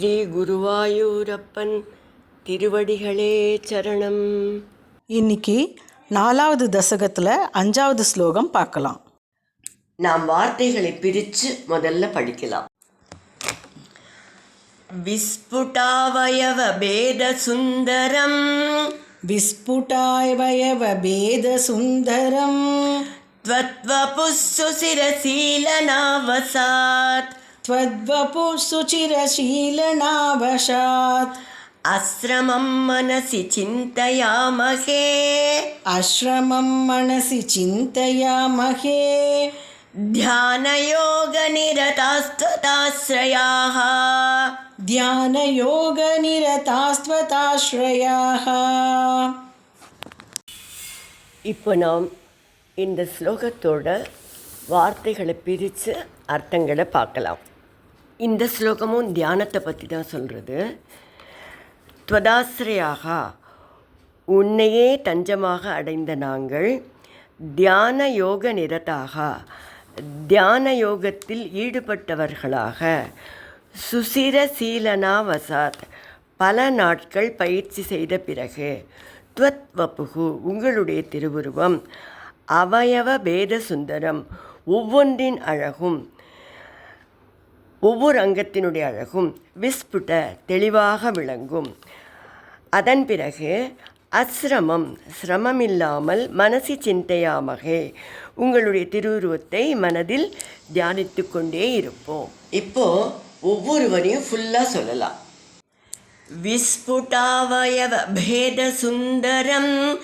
ஸ்ரீ குருவாயூரப்பன் திருவடிகளே சரணம். இன்னைக்கு நாலாவது தசகத்தில் அஞ்சாவது ஸ்லோகம் பார்க்கலாம். நாம் வார்த்தைகளை பிரித்து முதல்ல படிக்கலாம். விஸ்புட்டாவயவ பேத சுந்தரம் விஸ்புட்டாய் வயவ பேத சுந்தரம் त्वत्वपुःसुशिरशीलनावसात् त्वद्वपु सुचिरशीलनावशात् आश्रमं मनसि चिन्तयामहे आश्रमं मनसि चिन्तयामहे ध्यानयोगनिरतास्त्वताश्रयाः ध्यानयोगनिरतास्त्वताश्रयाः இப்போ நாம் இந்த ஸ்லோகத்தோட வார்த்தைகளை பிரித்து அர்த்தங்களை பார்க்கலாம் இந்த ஸ்லோகமும் தியானத்தை பற்றி தான் சொல்கிறது துவதாசிரியாக உன்னையே தஞ்சமாக அடைந்த நாங்கள் தியான யோக நிரதாக தியான யோகத்தில் ஈடுபட்டவர்களாக சுசிர சீலனாவசாத் பல நாட்கள் பயிற்சி செய்த பிறகு துவத் வப்புகு உங்களுடைய திருவுருவம் அவயவ பேத சுந்தரம் ஒவ்வொன்றின் அழகும் ஒவ்வொரு அங்கத்தினுடைய அழகும் விஸ்புட தெளிவாக விளங்கும் அதன் பிறகு அஸ்ரமம் சிரமமில்லாமல் மனசி சிந்தையாமகே உங்களுடைய திருவுருவத்தை மனதில் தியானித்து கொண்டே இருப்போம் இப்போ ஒவ்வொருவரையும் ஃபுல்லாக சொல்லலாம் விஸ்புட்டாவயவ பேத சுந்தரம்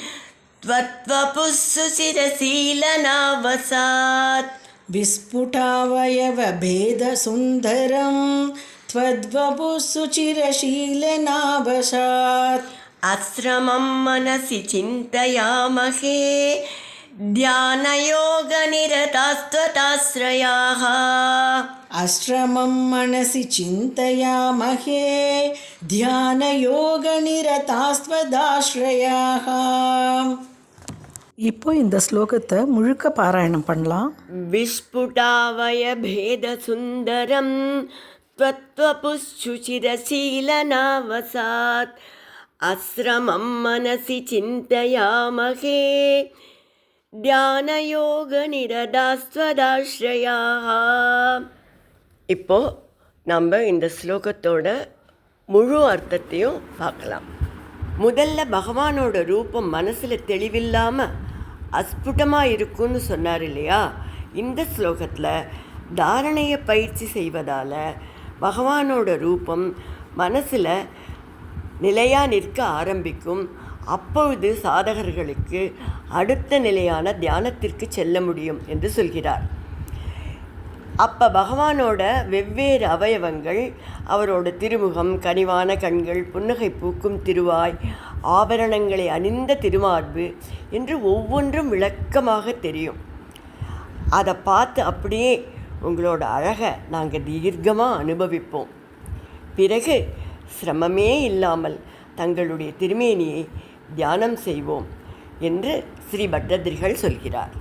त्वत्वपुःसुशिरशीलनावसात् विस्फुटावयवभेदसुन्दरं त्वद्वपु सुचिरशीलनावशात् आश्रमं मनसि चिन्तयामहे ध्यानयोगनिरतास्त्वताश्रयाः। आश्रमं मनसि चिन्तयामहे ध्यानयोगनिरतास्त्वदाश्रयाः இப்போ இந்த ஸ்லோகத்தை முழுக்க பாராயணம் பண்ணலாம் विस्फुटावयभेदसुन्दरं त्वत्वपुःशुचिरशीलनावसात् आश्रमं मनसि चिन्तयामहे தியானயோகநிரதாஸ்வதாஸ்ரயாக இப்போ நம்ம இந்த ஸ்லோகத்தோட முழு அர்த்தத்தையும் பார்க்கலாம் முதல்ல பகவானோட ரூபம் மனசில் தெளிவில்லாமல் அஸ்புட்டமாக இருக்கும்னு சொன்னார் இல்லையா? இந்த ஸ்லோகத்தில் தாரணையை பயிற்சி செய்வதால் பகவானோட ரூபம் மனசில் நிலையாக நிற்க ஆரம்பிக்கும். அப்பொழுது சாதகர்களுக்கு அடுத்த நிலையான தியானத்திற்கு செல்ல முடியும் என்று சொல்கிறார். அப்போ பகவானோட வெவ்வேறு அவயவங்கள் அவரோட திருமுகம் கனிவான கண்கள் புன்னகை பூக்கும் திருவாய் ஆபரணங்களை அணிந்த திருமார்பு என்று ஒவ்வொன்றும் விளக்கமாக தெரியும். அதை பார்த்து அப்படியே உங்களோட அழகை நாங்கள் தீர்க்கமாக அனுபவிப்போம். பிறகு சிரமமே இல்லாமல் தங்களுடைய திருமேனியை தியானம் செய்வோம் என்று ஸ்ரீ பட்டதிரிகள் சொல்கிறார்.